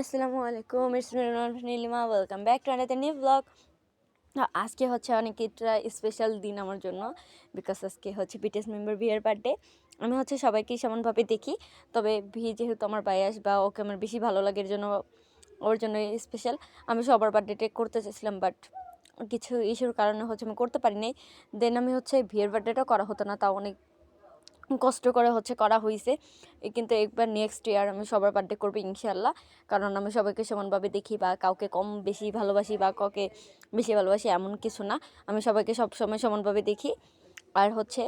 আসসালামু আলাইকুম Nilima welcome back to another new blog আজকে হচ্ছে অনেক একটা স্পেশাল দিন আমার জন্য বিকজ আজকে হচ্ছে বিটিএস মেম্বার বিয়ের বার্থডে আমি হচ্ছে সবাইকেই সমানভাবে দেখি, তবে ভি যেহেতু আমার বায়াস বা ওকে আমার বেশি ভালো লাগে, এর জন্য ওর জন্য স্পেশাল আমি সবার বার্থডেটে করতে চাইছিলাম বাট কিছু ইস্যুর কারণে হচ্ছে আমি করতে পারিনি। দেন আমি হচ্ছে বিয়ের বার্থডেটাও করা হতো না, তাও অনেক কষ্ট করে হচ্ছে করা হয়েছে কিন্তু একবার নেক্সট ইয়ার আমি সবার বার্থডে করব ইনশাল্লাহ কারণ আমি সবাইকে সমানভাবে দেখি বা কাউকে কম বেশি ভালোবাসি বা কাউকে বেশি ভালোবাসি এমন কিছু না। আমি সবাইকে সব সময় সমানভাবে দেখি। আর হচ্ছে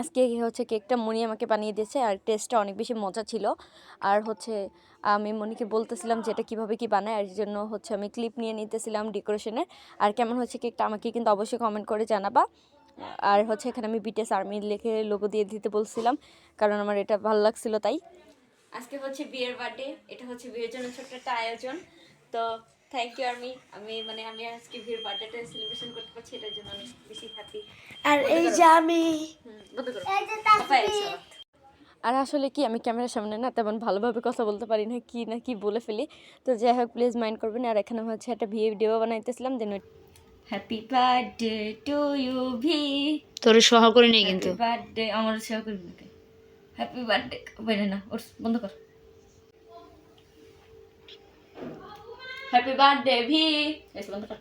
আজকে হচ্ছে কেকটা মনি আমাকে বানিয়ে দিয়েছে আর টেস্টটা অনেক বেশি মজা ছিল। আর হচ্ছে আমি মনিকে বলতেছিলাম যে এটা কীভাবে কী বানায় আর জন্য হচ্ছে আমি ক্লিপ নিয়ে নিতেছিলাম ডেকোরেশনের আর কেমন হচ্ছে কেকটা আমাকে কিন্তু অবশ্যই কমেন্ট করে জানাবা। আর হচ্ছে এখানে আমি বিটিএস আর্মি লিখে লোগো দিয়ে দিতে বলছিলাম কারণ আমার এটা ভালো লাগছিল তাই। আজকে হচ্ছে বিয়ের বার্থডে এটা হচ্ছে বিয়ের জন্য ছোট্ট একটা আয়োজন। তো থ্যাংক ইউ আর্মি আমি মানে আমি আজকে বিয়ের বার্থডেটা সেলিব্রেশন করতে পারছি এটার জন্য আমি বেশি হ্যাপি আর এই যে আমি আর আসলে কি আমি ক্যামেরার সামনে না তেমন ভালোভাবে কথা বলতে পারি না কি না কি বলে ফেলি। তো যাই হোক প্লিজ মাইন্ড করবেন। আর এখানে হচ্ছে একটা video বানাইতেছিলাম then happy birthday to you V তোর সহ করে নেই কিন্তু। হ্যাপি বার্থডে আমার করবি নাকি হ্যাপি বার্থডে বাইরে না ওর বন্ধ কর। হ্যাপি বার্থডে ভি বন্ধ কর।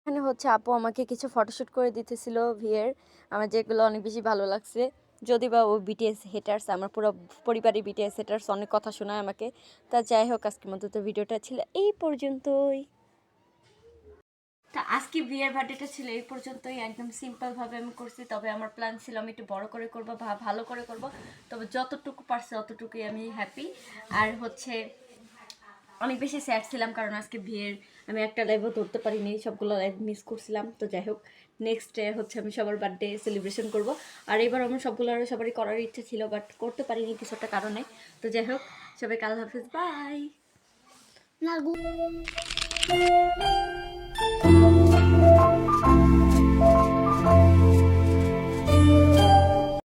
এখানে হচ্ছে আপু আমাকে কিছু ফটোশ্যুট করে দিতেছিল ভিয়ের আমার যেগুলো অনেক বেশি ভালো লাগছে। যদি বা ও বিটিএস হেটার্স আমার পুরো পরিবারের বিটিএস হেটার্স অনেক কথা শোনায় আমাকে। তা যাই হোক আজকের মতো তো ভিডিওটা ছিল এই পর্যন্তই। আজকে বিয়ের বার্থডেটা ছিল, এই পর্যন্তই। একদম সিম্পলভাবে আমি করছি, তবে আমার প্ল্যান ছিল আমি একটু বড় করে করব, বা ভালো করে করব। তবে যতটুকু পারছে অতটুকুই আমি হ্যাপি আর হচ্ছে অনেক বেশি স্যাড ছিলাম কারণ আজকে বিয়ের আমি একটা লাইভও ধরতে পারিনি, সবগুলো লাইভ মিস করছিলাম। তো যাই হোক নেক্সট ডে হচ্ছে আমি সবার বার্থডে সেলিব্রেশন করব। আর এবার আমার সবগুলো সবারই করার ইচ্ছে ছিল বাট করতে পারিনি কিছু একটা কারণে। তো যাই হোক সবাই কাল হাফিজ বাই লাগু